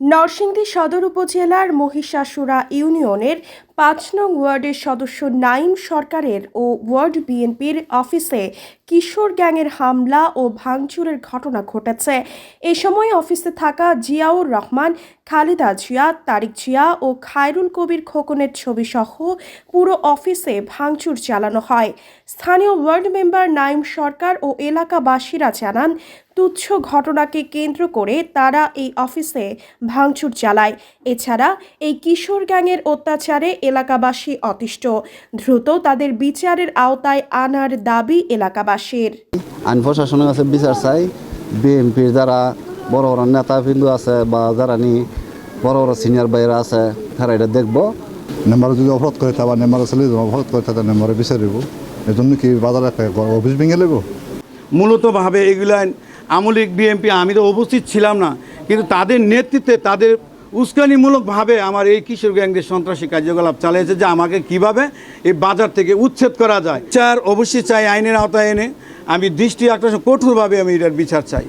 নরসিংদী সদর উপজেলার মহিষাসুরা ইউনিয়নের পাঁচ নং ওয়ার্ডের সদস্য নাইম সরকারের ও ওয়ার্ড বিএনপির অফিসে কিশোর গ্যাংয়ের হামলা ও ভাঙচুরের ঘটনা ঘটেছে। এ সময় অফিসে থাকা জিয়াউর রহমান, খালেদা জিয়া, তারিক জিয়া ও খায়রুল কবির খোকনের ছবি সহ পুরো অফিসে ভাঙচুর চালানো হয়। স্থানীয় ওয়ার্ড মেম্বার নাইম সরকার ও এলাকাবাসীরা জানান, তুচ্ছ ঘটনাকে কেন্দ্র করে তারা এই অফিসে ভাঙচুর চালায়। এছাড়া এই কিশোর গ্যাংয়ের অত্যাচারে এলাকাবাসী অতিষ্ঠ। দ্রুত তাদের বিচারের আওতায় আনার দাবি এলাকাবাসীর। আইন প্রশাসনের কাছে বিচার চাই। বিএনপির যারা বড় বড় নেতা বিন্দু আছে বা যারা নি বড় বড় সিনিয়র বাইরা আছে তারা এটা দেখব। নেম্বার যদি অপরাধ করে থাকা নেম্বার ছেলে যদি অপরাধ করে থাকে নেম্বারে বিচারিব এই জন্য কি বাজারে অফিস ভেঙে নেব মূলতভাবে এগুলো আমলিক বিএমপি আমি তো উপস্থিত ছিলাম না কিন্তু তাদের নেতৃত্বে তাদের উস্কানিমূলকভাবে আমার এই কিশোর গ্যাংদের সন্ত্রাসী কার্যকলাপ চালিয়েছে যে আমাকে কীভাবে এই বাজার থেকে উচ্ছেদ করা যায়। চার অবশ্যই চাই আইনের আওতায় এনে। আমি দৃষ্টি আকর্ষণ কঠোরভাবে আমি এটার বিচার চাই।